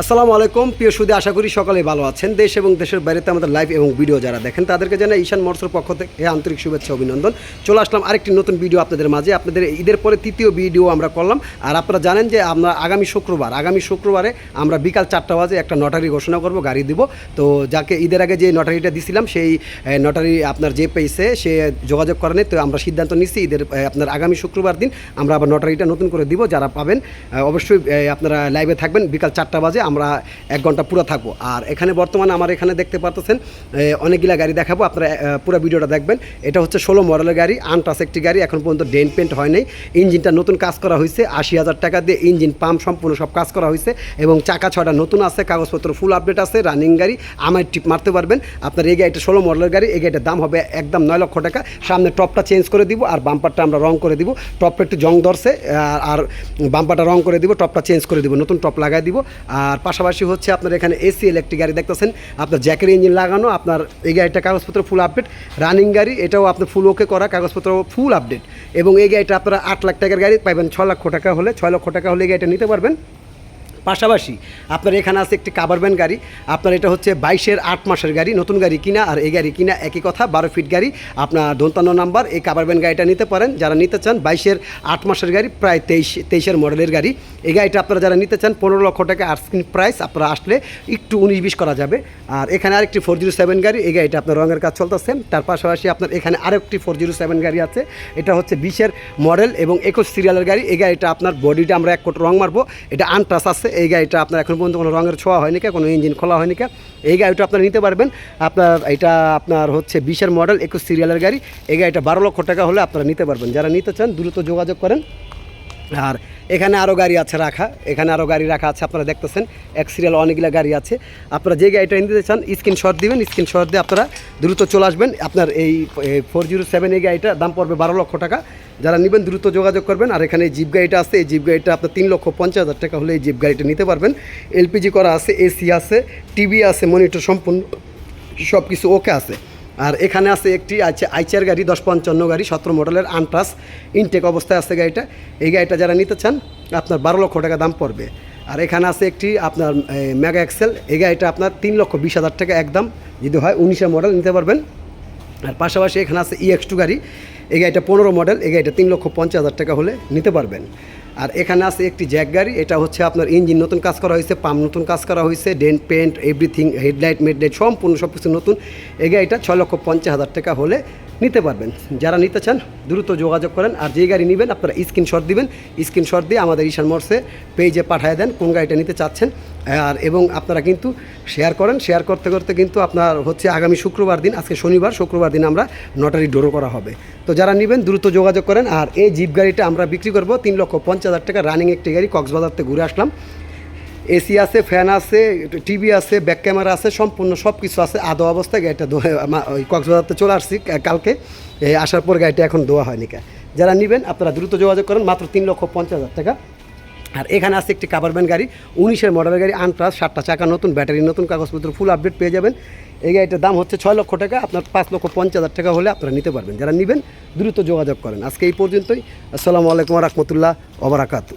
আসসালামু আলাইকুম। প্রিয় সুদী, আশা করি সকলে ভালো আছেন। দেশ এবং দেশের বাইরেতে আমাদের লাইভ এবং ভিডিও যারা দেখেন, তাদেরকে জানাই ঈশান মর্সের পক্ষ থেকে আন্তরিক শুভেচ্ছা, অভিনন্দন। চলে আসলাম আরেকটি নতুন ভিডিও আপনাদের মাঝে। আপনাদের ঈদের পরে তৃতীয় ভিডিও আমরা করলাম। আর আপনারা জানেন যে আমরা আগামী শুক্রবার, আগামী শুক্রবারে আমরা বিকাল চারটা বাজে একটা নটারি ঘোষণা করব, গাড়ি দিব। তো যাকে ঈদের আগে যে নটারিটা দিছিলাম, সেই নটারি আপনার যে পেয়েছে সে যোগাযোগ করেনি তো আমরা সিদ্ধান্ত নিচ্ছি ঈদের আপনার আগামী শুক্রবার দিন আমরা আবার নটারিটা নতুন করে দিব। যারা পাবেন অবশ্যই আপনারা লাইভে থাকবেন। বিকাল চারটা বাজে আমরা এক ঘণ্টা পুরো থাকব। আর এখানে বর্তমানে আমার এখানে দেখতে পারতেছেন অনেকগুলা গাড়ি দেখাবো, আপনারা পুরো ভিডিওটা দেখবেন। এটা হচ্ছে ষোলো মডেলের গাড়ি, আনটাস একটি গাড়ি, এখন পর্যন্ত ডেন পেন্ট হয় নাই। ইঞ্জিনটা নতুন কাজ করা হয়েছে, আশি হাজার টাকা দিয়ে ইঞ্জিন পাম্প সম্পূর্ণ সব কাজ করা হয়েছে এবং চাকা ছটা নতুন আছে, কাগজপত্র ফুল আপডেট আছে রানিং গাড়ি আমার টিপ মারতে পারবেন। আপনার এই গাড়িটা ষোলো মডেলের গাড়ি, এই গাড়িটার দাম হবে একদম নয় লক্ষ টাকা। সামনে টপটা চেঞ্জ করে দিব আর বাম্পারটা আমরা রং করে দিব। টপটা একটু জং ধরছে, আর বাম্পারটা রং করে দিব, টপটা চেঞ্জ করে দিব, নতুন টপ লাগাই দিব। আর পাশাপাশি হচ্ছে আপনার এখানে এসি ইলেকট্রিক গাড়ি দেখতেছেন। আপনার জ্যাকের ইঞ্জিন লাগানো, আপনার এই গাড়িটা কাগজপত্র ফুল আপডেট রানিং গাড়ি, এটাও আপনার ফুল ওকে করা, কাগজপত্র ফুল আপডেট এবং এই গাড়িটা আপনারা আট লাখ টাকার গাড়ি পাইবেন ছ লক্ষ টাকা হলে, ছয় লক্ষ টাকা হলে এই গাড়িটা নিতে পারবেন। পাশাপাশি আপনার এখানে আছে একটি কাভার ভ্যান গাড়ি। আপনার এটা হচ্ছে বাইশের আট মাসের গাড়ি, নতুন গাড়ি কিনা আর এই গাড়ি কিনা একই কথা, বারো ফিট গাড়ি। আপনার দন্তান্ন নাম্বার এই কাভার ভ্যান গাড়িটা নিতে পারেন। যারা নিতে চান বাইশের আট মাসের গাড়ি, প্রায় তেইশ, তেইশের মডেলের গাড়ি। এই গাড়িটা আপনারা যারা নিতে চান, পনেরো লক্ষ টাকা আর স্ক্রিন প্রাইস আপনারা আসলে একটু উনিশ বিশ করা যাবে। আর এখানে আরেকটি ফোর জিরো সেভেন গাড়ি, এই গাড়িটা আপনার রঙের কাজ চলতেছে। তার পাশাপাশি আপনার এখানে আরেকটি ফোর জিরো সেভেন গাড়ি আছে। এটা হচ্ছে বিশের মডেল এবং একুশ সিরিয়ালের গাড়ি। এই গাড়িটা আপনার বডিটা আমরা এক কোট রং মারবো। এটা আনটাস আছে এই গাড়িটা আপনার এখন পর্যন্ত কোনো রঙের ছোঁয়া হয়নি কে, কোনো ইঞ্জিন খোলা হয়নি কে, এই গাড়িটা আপনারা নিতে পারবেন। আপনার এটা আপনার হচ্ছে বিশের মডেল একুশ সিরিয়ালের গাড়ি। এই গাড়িটা বারো লক্ষ টাকা হলে আপনারা নিতে পারবেন। যারা নিতে চান, দ্রুত যোগাযোগ করেন। আর এখানে আরও গাড়ি আছে রাখা। এখানে আরও গাড়ি রাখা আছে, আপনারা দেখতেছেন। এক সিরিয়াল অনেকগুলো গাড়ি আছে। আপনারা যে গাড়িটা নিতে চান স্ক্রিনশট দিবেন স্ক্রিনশট দিয়ে আপনারা দ্রুত চলে আসবেন। আপনার এই ফোর জিরো সেভেন এই গাড়িটা দাম পড়বে বারো লক্ষ টাকা। যারা নেবেন, দ্রুত যোগাযোগ করবেন। আর এখানে জিপ গাড়িটা আছে। এই জিপ গাড়িটা আপনার তিন লক্ষ পঞ্চাশ হাজার টাকা হলে এই জিপ গাড়িটা নিতে পারবেন। এলপিজি করা আছে এসি আছে টিভি আছে মনিটর সম্পূর্ণ সব কিছু ওকে আছে। আর এখানে আছে একটি আছে আইচার গাড়ি, দশ পঞ্চান্ন গাড়ি, সতেরো মডেলের আনটাস ইনটেক অবস্থায় আছে গাড়িটা। এই গাড়িটা যারা নিতে চান, আপনার বারো লক্ষ টাকা দাম পড়বে। আর এখানে আছে একটি আপনার মেগা এক্সেল এই গাড়িটা আপনার তিন লক্ষ বিশ হাজার টাকা একদম। যদি হয় উনিশের মডেল নিতে পারবেন। আর পাশাপাশি এখানে আছে ইএক্স টু গাড়ি। এই গাড়িটা পনেরো মডেল। এই গাড়িটা তিন লক্ষ পঞ্চাশ হাজার টাকা হলে নিতে পারবেন। আর এখানে আছে একটি জ্যাক গাড়ি, এটা হচ্ছে আপনার ইঞ্জিন, নতুন কাজ করা হয়েছে, পাম্প নতুন কাজ করা হয়েছে, ডেন্ট পেন্ট এভরিথিং, হেডলাইট, মেডলাইট, সম্পূর্ণ সব কিছু নতুন। এই গাড়িটা ছয় লক্ষ পঞ্চাশ হাজার টাকা হলে নিতে পারবেন। যারা নিতে চান, দ্রুত যোগাযোগ করেন আর যে গাড়ি নেবেন, আপনারা স্ক্রিনশট দিবেন। স্ক্রিনশট দিয়ে আমাদের ঈশান মোটসে পেজে পাঠিয়ে দেন কোন গাড়িটা নিতে চাচ্ছেন। আর এবং আপনারা কিন্তু শেয়ার করেন। শেয়ার করতে করতে কিন্তু আপনার হচ্ছে আগামী শুক্রবার দিন, আজকে শনিবার, শুক্রবার দিন আমরা নটারি ডোরো করা হবে। তো যারা নেবেন, দ্রুত যোগাযোগ করেন। আর এই জিপ গাড়িটা আমরা বিক্রি করব তিন লক্ষ পঞ্চাশ হাজার টাকা রানিং একটি গাড়ি কক্সবাজার থেকে ঘুরে আসলাম। এসি আছে ফ্যান আছে টিভি আছে ব্যাক ক্যামেরা আছে, সম্পূর্ণ সব কিছু আছে। আদো অবস্থায় গাড়িটা ওই কক্সবাজারতে চলে আসছি কালকে। আসার পর গাড়িটা এখন দোয়া হয়নি যারা নেবেন, আপনারা দ্রুত যোগাযোগ করেন, মাত্র তিন লক্ষ পঞ্চাশ হাজার টাকা আর এখানে আছে একটি কাভার ভ্যান গাড়ি, উনিশের মডেলের গাড়ি আনপ্লাস সাতটা চাকা, নতুন ব্যাটারি, নতুন কাগজপত্র ফুল আপডেট পেয়ে যাবেন। এই গাড়িটার দাম হচ্ছে ছয় লক্ষ টাকা, আপনার পাঁচ লক্ষ পঞ্চাশ হাজার টাকা হলে আপনারা নিতে পারবেন। যারা নেবেন, দ্রুত যোগাযোগ করেন। আজকে এই পর্যন্তই। আসসালামু আলাইকুম রহমতুল্লাহ ওবরাকাতু